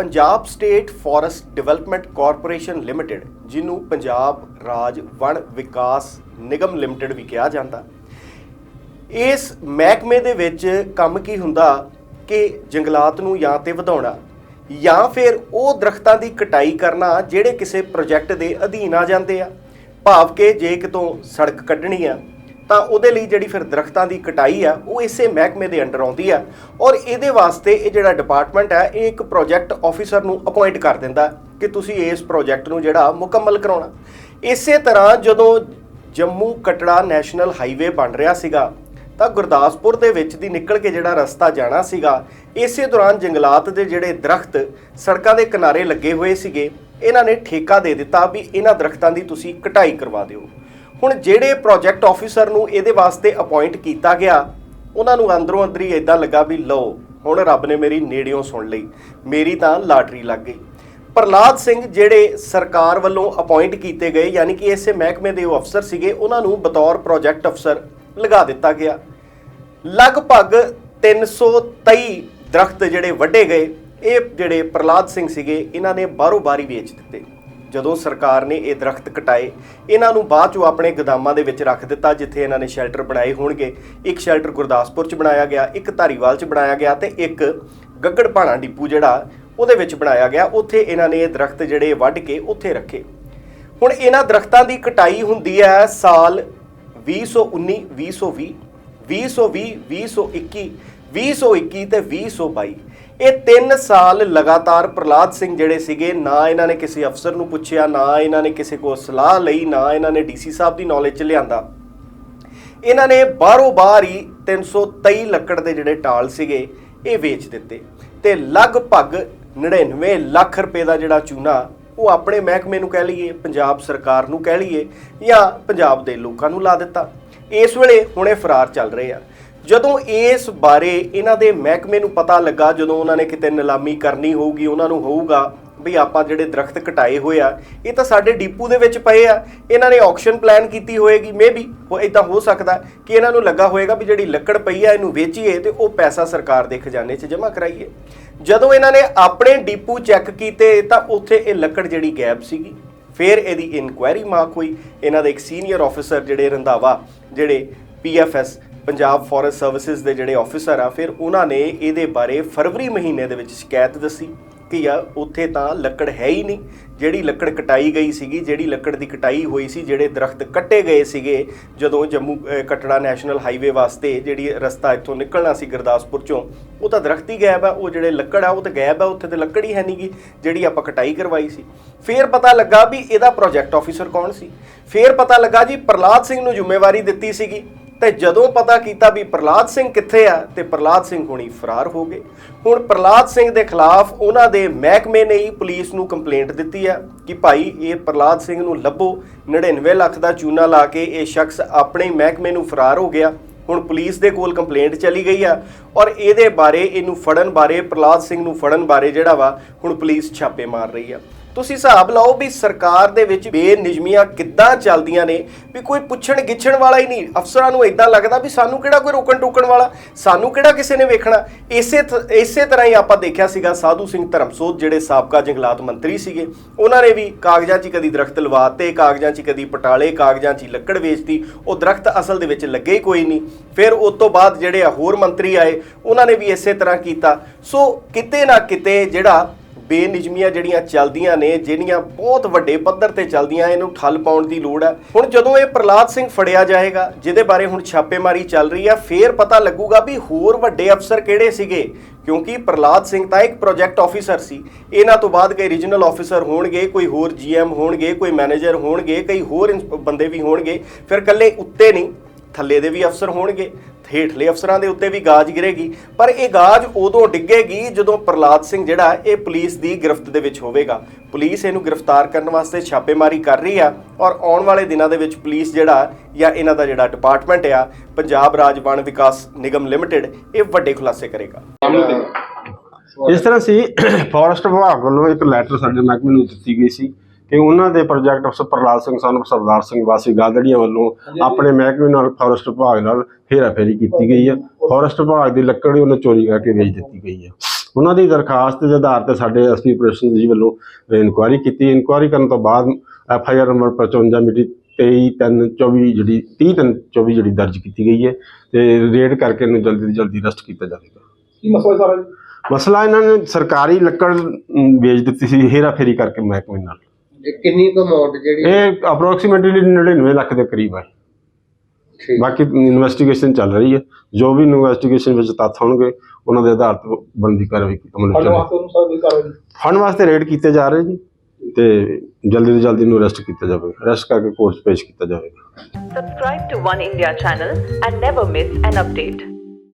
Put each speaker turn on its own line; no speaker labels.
Punjab state forest development corporation limited ਜਿਹਨੂੰ ਪੰਜਾਬ ਰਾਜ ਵਣ ਵਿਕਾਸ ਨਿਗਮ ਲਿਮਟਿਡ ਵੀ ਕਿਹਾ ਜਾਂਦਾ, ਇਸ ਮਹਿਕਮੇ ਦੇ ਵਿੱਚ ਕੰਮ ਕੀ ਹੁੰਦਾ ਕਿ ਜੰਗਲਾਤ ਨੂੰ ਜਾਂ ਤੇ ਵਧਾਉਣਾ, ਜਾਂ ਫਿਰ ਉਹ ਦਰਖਤਾਂ ਦੀ ਕਟਾਈ ਕਰਨਾ ਜਿਹੜੇ ਕਿਸੇ ਪ੍ਰੋਜੈਕਟ ਦੇ ਅਧੀਨ ਆ ਜਾਂਦੇ ਆ, ਭਾਵ ਕਿ ਜੇ ਕਿਤੋਂ ਸੜਕ ਕੱਢਣੀ ਆ ਤਾਂ ਉਹਦੇ ਲਈ ਜਿਹੜੀ ਫਿਰ ਦਰਖਤਾਂ ਦੀ ਕਟਾਈ ਆ, ਉਹ ਇਸੇ ਮਹਿਕਮੇ ਦੇ ਅੰਡਰ ਆਉਂਦੀ ਆ। ਔਰ ਇਹਦੇ ਵਾਸਤੇ ਇਹ ਜਿਹੜਾ ਡਿਪਾਰਟਮੈਂਟ ਹੈ ਇਹ ਇੱਕ ਪ੍ਰੋਜੈਕਟ ਆਫੀਸਰ ਨੂੰ ਅਪਾਇੰਟ ਕਰ ਦਿੰਦਾ ਕਿ ਤੁਸੀਂ ਇਸ ਪ੍ਰੋਜੈਕਟ ਨੂੰ ਜਿਹੜਾ ਮੁਕੰਮਲ ਕਰਾਉਣਾ। ਇਸੇ ਤਰ੍ਹਾਂ ਜਦੋਂ ਜੰਮੂ ਕਟੜਾ ਨੈਸ਼ਨਲ ਹਾਈਵੇ ਬਣ ਰਿਹਾ ਸੀਗਾ, ਤਾਂ ਗੁਰਦਾਸਪੁਰ ਦੇ ਵਿੱਚ ਦੀ ਨਿਕਲ ਕੇ ਜਿਹੜਾ ਰਸਤਾ ਜਾਣਾ ਸੀਗਾ, ਇਸੇ ਦੌਰਾਨ ਜੰਗਲਾਤ ਦੇ ਜਿਹੜੇ ਦਰਖਤ ਸੜਕਾਂ ਦੇ ਕਿਨਾਰੇ ਲੱਗੇ ਹੋਏ ਸੀਗੇ, ਇਹਨਾਂ ਨੇ ਠੇਕਾ ਦੇ ਦਿੱਤਾ ਵੀ ਇਹਨਾਂ ਦਰਖਤਾਂ ਦੀ ਤੁਸੀਂ ਕਟਾਈ ਕਰਵਾ ਦਿਓ। ਹੁਣ ਜਿਹੜੇ ਪ੍ਰੋਜੈਕਟ ਆਫੀਸਰ ਨੂੰ ਇਹਦੇ ਵਾਸਤੇ ਅਪਾਇੰਟ ਕੀਤਾ ਗਿਆ, ਉਹਨਾਂ ਨੂੰ ਅੰਦਰੋਂ ਅੰਦਰੀ ਇਦਾਂ ਲੱਗਾ ਵੀ ਲਓ, ਹੁਣ ਰੱਬ ਨੇ ਮੇਰੀ ਨੇੜਿਓਂ ਸੁਣ ਲਈ, ਮੇਰੀ ਤਾਂ ਲਾਟਰੀ ਲੱਗ ਗਈ। ਪ੍ਰਲਾਦ ਸਿੰਘ ਜਿਹੜੇ ਸਰਕਾਰ ਵੱਲੋਂ ਅਪਾਇੰਟ ਕੀਤੇ ਗਏ, ਯਾਨੀ ਕਿ ਇਸੇ ਮਹਿਕਮੇ ਦੇ ਉਹ ਅਫਸਰ ਸੀਗੇ, ਉਹਨਾਂ ਨੂੰ ਬਤੌਰ ਪ੍ਰੋਜੈਕਟ ਅਫਸਰ ਲਗਾ ਦਿੱਤਾ ਗਿਆ। ਲਗਭਗ 323 ਦਰਖਤ ਜਿਹੜੇ ਵੱਢੇ ਗਏ, ਇਹ ਜਿਹੜੇ ਪ੍ਰਲਾਦ ਸਿੰਘ ਸੀਗੇ, ਇਹਨਾਂ ਨੇ ਬਾਹਰੋਂ ਬਾਰੀ ਵੇਚ ਦਿੱਤੇ। ਜਦੋਂ ਸਰਕਾਰ ਨੇ ਇਹ ਦਰਖਤ ਕਟਾਏ, ਇਹਨਾਂ ਨੂੰ ਬਾਅਦ ਚੋਂ ਆਪਣੇ ਗਦਾਮਾਂ ਦੇ ਵਿੱਚ ਰੱਖ ਦਿੱਤਾ, ਜਿੱਥੇ ਇਹਨਾਂ ਨੇ ਸ਼ੈਲਟਰ ਬਣਾਏ ਹੋਣਗੇ। ਇੱਕ ਸ਼ੈਲਟਰ ਗੁਰਦਾਸਪੁਰ 'ਚ ਬਣਾਇਆ ਗਿਆ, ਇੱਕ ਧਾਰੀਵਾਲ 'ਚ ਬਣਾਇਆ ਗਿਆ ਤੇ ਇੱਕ ਗੱਗੜ ਭਾਣਾ ਡਿਪੂ ਜਿਹੜਾ ਉਹਦੇ ਵਿੱਚ ਬਣਾਇਆ ਗਿਆ। ਉੱਥੇ ਇਹਨਾਂ ਨੇ ਇਹ ਦਰਖਤ ਜਿਹੜੇ ਵੱਢ ਕੇ ਉੱਥੇ ਰੱਖੇ। ਹੁਣ ਇਹਨਾਂ ਦਰਖਤਾਂ ਦੀ ਕਟਾਈ ਹੁੰਦੀ ਹੈ ਸਾਲ 2019 2020 2020 2021 2021 ਤੇ 2022 ਇਹ 3 ਸਾਲ ਲਗਾਤਾਰ ਪ੍ਰਲਾਦ ਸਿੰਘ ਜਿਹੜੇ ਸੀਗੇ, ਨਾ ਇਹਨਾਂ ਨੇ ਕਿਸੇ ਅਫਸਰ ਨੂੰ ਪੁੱਛਿਆ, ਨਾ ਇਹਨਾਂ ਨੇ ਕਿਸੇ ਕੋਲ ਸਲਾਹ ਲਈ, ਨਾ ਇਹਨਾਂ ਨੇ ਡੀਸੀ ਸਾਹਿਬ ਦੀ ਨੌਲੇਜ ਚ ਲਿਆਂਦਾ। ਇਹਨਾਂ ਨੇ ਬਾਹਰੋਂ ਬਾਹਰ ਹੀ 323 ਲੱਕੜ ਦੇ ਜਿਹੜੇ ਟਾਲ ਸੀਗੇ, ਇਹ ਵੇਚ ਦਿੱਤੇ। ਤੇ ਲਗਭਗ 99 ਲੱਖ ਰੁਪਏ ਦਾ ਜਿਹੜਾ ਚੂਨਾ, ਉਹ ਆਪਣੇ ਮਹਿਕਮੇ ਨੂੰ ਕਹਿ ਲਈਏ, ਪੰਜਾਬ ਸਰਕਾਰ ਨੂੰ ਕਹਿ ਲਈਏ, ਜਾਂ ਪੰਜਾਬ ਦੇ ਲੋਕਾਂ ਨੂੰ ਲਾ ਦਿੱਤਾ। ਇਸ ਵੇਲੇ ਹੁਣੇ ਫਰਾਰ ਚੱਲ ਰਹੇ ਆ। ਜਦੋਂ ਇਸ ਬਾਰੇ ਇਹਨਾਂ ਦੇ ਮਹਿਕਮੇ ਨੂੰ ਪਤਾ ਲੱਗਾ, ਜਦੋਂ ਉਹਨਾਂ ਨੇ ਕਿਤੇ ਨਿਲਾਮੀ ਕਰਨੀ ਹੋਊਗੀ, ਉਹਨਾਂ ਨੂੰ ਹੋਊਗਾ ਵੀ ਆਪਾਂ ਜਿਹੜੇ ਦਰਖਤ ਕਟਾਏ ਹੋਏ ਆ, ਇਹ ਤਾਂ ਸਾਡੇ ਡੀਪੂ ਦੇ ਵਿੱਚ ਪਏ ਆ। ਇਹਨਾਂ ਨੇ ਆਕਸ਼ਨ ਪਲਾਨ ਕੀਤੀ ਹੋਏਗੀ ਮੇਬੀ ਉਹ ਇਦਾਂ ਹੋ ਸਕਦਾ ਕਿ ਇਹਨਾਂ ਨੂੰ ਲੱਗਾ ਹੋਏਗਾ ਵੀ ਜਿਹੜੀ ਲੱਕੜ ਪਈ ਆ, ਇਹਨੂੰ ਵੇਚੀਏ ਤੇ ਉਹ ਪੈਸਾ ਸਰਕਾਰ ਦੇ ਖਜ਼ਾਨੇ 'ਚ ਜਮ੍ਹਾਂ ਕਰਾਈਏ। ਜਦੋਂ ਇਹਨਾਂ ਨੇ ਆਪਣੇ ਡੀਪੂ ਚੈੱਕ ਕੀਤੇ, ਤਾਂ ਉੱਥੇ ਇਹ ਲੱਕੜ ਜਿਹੜੀ ਗਾਇਬ ਸੀਗੀ, ਫਿਰ ਇਹਦੀ ਇਨਕੁਆਇਰੀ ਮਾਰਕ ਹੋਈ। ਇਹਨਾਂ ਦੇ ਇੱਕ ਸੀਨੀਅਰ ਆਫੀਸਰ ਜਿਹੜੇ ਰੰਧਾਵਾ, ਜਿਹੜੇ ਪੀਐਫਐਸ ਪੰਜਾਬ ਫੋਰੈਸਟ ਸਰਵਿਸਿਜ਼ ਦੇ ਜਿਹੜੇ ਆਫੀਸਰ ਆ ਫਿਰ ਉਹਨਾਂ ਨੇ ਇਹਦੇ ਬਾਰੇ ਫਰਵਰੀ ਮਹੀਨੇ ਦੇ ਵਿੱਚ ਸ਼ਿਕਾਇਤ ਦੱਸੀ ਕਿ ਯਾਰ ਉੱਥੇ ਤਾਂ ਲੱਕੜ ਹੈ ਹੀ ਨਹੀਂ। ਜਿਹੜੀ ਲੱਕੜ ਕਟਾਈ ਗਈ ਸੀਗੀ ਜਿਹੜੀ ਲੱਕੜ ਦੀ ਕਟਾਈ ਹੋਈ ਸੀ ਜਿਹੜੇ ਦਰਖਤ ਕੱਟੇ ਗਏ ਸੀਗੇ ਜਦੋਂ ਜੰਮੂ ਅਹ, ਕਟੜਾ ਨੈਸ਼ਨਲ ਹਾਈਵੇ ਵਾਸਤੇ ਜਿਹੜੀ ਰਸਤਾ ਇੱਥੋਂ ਨਿਕਲਣਾ ਸੀ ਗੁਰਦਾਸਪੁਰ ਚੋਂ ਉਹ ਤਾਂ ਦਰਖਤ ਹੀ ਗਾਇਬ ਆ ਉਹ ਜਿਹੜੇ ਲੱਕੜ ਆ ਉਹ ਤਾਂ ਗਾਇਬ ਆ ਉੱਥੇ ਤੇ ਲੱਕੜ ਹੀ ਹੈ ਨਹੀਂਗੀ ਜਿਹੜੀ ਆਪਾਂ ਕਟਾਈ ਕਰਵਾਈ ਸੀ। ਫੇਰ ਪਤਾ ਲੱਗਾ ਵੀ ਇਹਦਾ ਪ੍ਰੋਜੈਕਟ ਆਫੀਸਰ ਕੌਣ ਸੀ? ਫੇਰ ਪਤਾ ਲੱਗਾ ਜੀ ਪ੍ਰਲਾਦ ਸਿੰਘ ਨੂੰ ਜ਼ਿੰਮੇਵਾਰੀ ਦਿੱਤੀ ਸੀਗੀ। ਤੇ ਜਦੋਂ ਪਤਾ ਕੀਤਾ ਵੀ ਪ੍ਰਲਾਦ ਸਿੰਘ ਕਿੱਥੇ ਆ, ਤੇ ਪ੍ਰਲਾਦ ਸਿੰਘ ਹੁਣੀ ਫਰਾਰ ਹੋ ਗਏ। ਹੁਣ ਪ੍ਰਲਾਦ ਸਿੰਘ ਦੇ ਖਿਲਾਫ ਉਹਨਾਂ ਦੇ ਮਹਿਕਮੇ ਨੇ ਹੀ ਪੁਲਿਸ ਨੂੰ ਕੰਪਲੇਂਟ ਦਿੱਤੀ ਆ ਕਿ ਭਾਈ ਇਹ ਪ੍ਰਲਾਦ ਸਿੰਘ ਨੂੰ ਲੱਭੋ 99 ਲੱਖ ਦਾ ਚੂਨਾ ਲਾ ਕੇ ਇਹ ਸ਼ਖਸ ਆਪਣੇ ਮਹਿਕਮੇ ਨੂੰ ਫਰਾਰ ਹੋ ਗਿਆ। ਹੁਣ ਪੁਲਿਸ ਦੇ ਕੋਲ ਕੰਪਲੇਂਟ ਚਲੀ ਗਈ ਆ ਔਰ ਇਹਦੇ ਬਾਰੇ, ਇਹਨੂੰ ਫੜਨ ਬਾਰੇ ਪ੍ਰਲਾਦ ਸਿੰਘ ਨੂੰ ਫੜਨ ਬਾਰੇ ਜਿਹੜਾ ਵਾ, ਹੁਣ ਪੁਲਿਸ ਛਾਪੇ ਮਾਰ ਰਹੀ ਆ। ਤੁਸੀਂ ਹਿਸਾਬ ਲਾਓ ਵੀ ਸਰਕਾਰ ਦੇ ਵਿੱਚ ਬੇਨਿਯਮੀਆਂ ਕਿੱਦਾਂ ਚੱਲਦੀਆਂ ਨੇ, ਵੀ ਕੋਈ ਪੁੱਛਣ ਗਿੱਛਣ ਵਾਲਾ ਹੀ ਨਹੀਂ। ਅਫਸਰਾਂ ਨੂੰ ਇਦਾਂ ਲੱਗਦਾ ਵੀ ਸਾਨੂੰ ਕਿਹੜਾ ਕੋਈ ਰੋਕਣ ਟੋਕਣ ਵਾਲਾ, ਸਾਨੂੰ ਕਿਹੜਾ ਕਿਸੇ ਨੇ ਵੇਖਣਾ। ਇਸੇ th- ਇਸੇ ਤਰ੍ਹਾਂ ਹੀ ਆਪਾਂ ਦੇਖਿਆ ਸੀਗਾ ਸਾਧੂ ਸਿੰਘ ਧਰਮਸੋਤ, ਜਿਹੜੇ ਸਾਬਕਾ ਜੰਗਲਾਤ ਮੰਤਰੀ ਸੀਗੇ। ਉਹਨਾਂ ਨੇ ਵੀ ਕਾਗਜ਼ਾਂ 'ਚ ਕਦੀ ਦਰਖਤ ਲਵਾਤੇ, ਕਾਗਜ਼ਾਂ 'ਚ ਕਦੀ ਪਟਾਲੇ, ਕਾਗਜ਼ਾਂ 'ਚ ਹੀ ਲੱਕੜ ਵੇਚਤੀ। ਉਹ ਦਰਖਤ ਅਸਲ ਦੇ ਵਿੱਚ ਲੱਗੇ ਹੀ ਕੋਈ ਨਹੀਂ। ਫਿਰ ਉਸ ਤੋਂ ਬਾਅਦ ਜਿਹੜੇ ਆ ਹੋਰ ਮੰਤਰੀ ਆਏ, ਉਹਨਾਂ ਨੇ ਵੀ ਇਸੇ ਤਰ੍ਹਾਂ ਕੀਤਾ। ਸੋ ਕਿਤੇ ਨਾ ਕਿਤੇ ਜਿਹੜਾ ਬੇਨਿਯਮੀਆਂ ਜਿਹੜੀਆਂ ਚੱਲਦੀਆਂ ਨੇ, ਜਿਹੜੀਆਂ ਬਹੁਤ ਵੱਡੇ ਪੱਧਰ ਤੇ ਚੱਲਦੀਆਂ, ਇਹਨੂੰ ਠੱਲ ਪਾਉਣ ਦੀ ਲੋੜ ਹੈ। ਹੁਣ ਜਦੋਂ ਇਹ ਪ੍ਰਲਾਦ ਸਿੰਘ ਫੜਿਆ ਜਾਏਗਾ, ਜਿਹਦੇ ਬਾਰੇ ਹੁਣ ਛਾਪੇਮਾਰੀ ਚੱਲ ਰਹੀ ਹੈ, ਫੇਰ ਪਤਾ ਲੱਗੂਗਾ ਵੀ ਹੋਰ ਵੱਡੇ ਅਫਸਰ ਕਿਹੜੇ ਸੀਗੇ, ਕਿਉਂਕਿ ਪ੍ਰਲਾਦ ਸਿੰਘ ਤਾਂ ਇੱਕ ਪ੍ਰੋਜੈਕਟ ਆਫੀਸਰ ਸੀ। ਇਹਨਾਂ ਤੋਂ ਬਾਅਦ ਕਈ ਰੀਜਨਲ ਆਫੀਸਰ ਹੋਣਗੇ, ਕੋਈ ਹੋਰ ਜੀਐਮ ਹੋਣਗੇ, ਕੋਈ ਮੈਨੇਜਰ ਹੋਣਗੇ, ਕਈ ਹੋਰ ਇੰਸ- ਬੰਦੇ ਵੀ ਹੋਣਗੇ, ਫਿਰ ਕੱਲੇ ਉੱਤੇ ਨਹੀਂ, ਥੱਲੇ ਦੇ ਵੀ ਅਫਸਰ ਹੋਣਗੇ। ਹੇਠਲੇ ਅਫਸਰਾਂ ਦੇ ਉੱਤੇ ਵੀ ਗਾਜ ਗਿਰੇਗੀ। ਪਰ ਇਹ ਗਾਜ ਉਦੋਂ ਡਿੱਗੇਗੀ ਜਦੋਂ ਪ੍ਰਲਾਦ ਸਿੰਘ ਜਿਹੜਾ ਇਹ ਪੁਲਿਸ ਦੀ ਗ੍ਰਿਫਤ ਦੇ ਵਿੱਚ ਹੋਵੇਗਾ। ਪੁਲਿਸ ਇਹਨੂੰ ਗ੍ਰਿਫਤਾਰ ਕਰਨ ਵਾਸਤੇ ਛਾਪੇਮਾਰੀ ਕਰ ਰਹੀ ਆ ਔਰ ਆਉਣ ਵਾਲੇ ਦਿਨਾਂ ਦੇ ਵਿੱਚ ਪੁਲਿਸ ਜਿਹੜਾ ਜਾਂ ਇਹਨਾਂ ਦਾ ਜਿਹੜਾ ਡਿਪਾਰਟਮੈਂਟ ਆ, ਪੰਜਾਬ ਰਾਜ ਵਣ ਵਿਕਾਸ ਨਿਗਮ ਲਿਮਟਿਡ, ਇਹ ਵੱਡੇ ਖੁਲਾਸੇ ਕਰੇਗਾ।
ਇਸ ਤਰ੍ਹਾਂ ਸੀ, ਫੋਰੈਸਟ ਵਿਭਾਗ ਵੱਲੋਂ ਇੱਕ ਲੈਟਰ ਸਾਡੇ ਮਹਿਕਮੇ ਨੂੰ ਦਿੱਤੀ ਗਈ ਸੀ। ਕਿ ਉਹਨਾਂ ਦੇ ਪ੍ਰੋਜੈਕਟ ਅਫਸਰ ਪ੍ਰਲਾਦ ਸਿੰਘ ਸਾਨੂੰ ਸਰਦਾਰ ਸਿੰਘ ਵਾਸੀ ਗਾਦੜੀਆਂ ਵੱਲੋਂ ਆਪਣੇ ਮਹਿਕਮੇ ਨਾਲ ਫੋਰੈਸਟ ਵਿਭਾਗ ਨਾਲ ਹੇਰਾਫੇਰੀ ਕੀਤੀ ਗਈ ਹੈ। ਫੋਰੈਸਟ ਵਿਭਾਗ ਦੀ ਲੱਕੜ ਉਹਨੇ ਚੋਰੀ ਕਰਕੇ ਵੇਚ ਦਿੱਤੀ ਗਈ ਹੈ। ਉਹਨਾਂ ਦੀ ਦਰਖਾਸਤ ਦੇ ਆਧਾਰ ਤੇ ਸਾਡੇ ਐਸਪੀ ਆਪਰੇਸ਼ਨ ਜੀ ਵੱਲੋਂ ਇਨਕੁਆਇਰੀ ਕੀਤੀ। ਇਨਕੁਆਇਰੀ ਕਰਨ ਤੋਂ ਬਾਅਦ ਐਫ ਆਈ ਆਰ ਨੰਬਰ 55 ਮਿਤੀ 23 3 24 ਜਿਹੜੀ 30 3 24 ਜਿਹੜੀ ਦਰਜ ਕੀਤੀ ਗਈ ਹੈ ਤੇ ਰੇਡ ਕਰਕੇ ਇਹਨੂੰ ਜਲਦੀ ਤੋਂ ਜਲਦੀ ਅਰੈਸਟ ਕੀਤਾ ਜਾਵੇਗਾ।
ਕੀ ਮਸਲਾ ਸਾਰਾ ਜੀ?
ਮਸਲਾ ਇਹਨਾਂ ਨੇ ਸਰਕਾਰੀ ਲੱਕੜ ਵੇਚ ਦਿੱਤੀ ਸੀ ਹੇਰਾ ਫੇਰੀ ਕਰਕੇ ਮਹਿਕਮੇ ਨਾਲ।
ਇਹ ਕਿੰਨੀ ਕੁ ਅਮਾਉਂਟ ਜਿਹੜੀ
ਇਹ ਅਪਰੋਕਸੀਮੇਟਲੀ 99 ਲੱਖ ਦੇ ਕਰੀਬ ਹੈ।
ਠੀਕ।
ਬਾਕੀ ਇਨਵੈਸਟੀਗੇਸ਼ਨ ਚੱਲ ਰਹੀ ਹੈ। ਜੋ ਵੀ ਇਨਵੈਸਟੀਗੇਸ਼ਨ ਵਿੱਚ ਤੱਥ ਹੋਣਗੇ ਉਹਨਾਂ ਦੇ ਆਧਾਰ ਤੇ ਬਣਦੀ ਕਾਰਵਾਈ ਅਮਲ
ਫੜ
ਵਿੱਚ
ਵਾਸਤੇ ਉਹਨੂੰ ਸਾਰਾ ਕੁਝ ਕਰ ਜੀ
ਫੰਡ ਵਾਸਤੇ ਰੇਡ ਕੀਤੇ ਜਾ ਰਹੇ ਜੀ ਤੇ ਜਲਦੀ ਤੋਂ ਜਲਦੀ ਨੂੰ ਅਰੈਸਟ ਕੀਤਾ ਜਾਵੇਗਾ। ਅਰੈਸਟ ਕਰਕੇ ਕੋਰਟ ਪੇਸ਼ ਕੀਤਾ ਜਾਵੇਗਾ।
Subscribe to One India channel and never miss an update.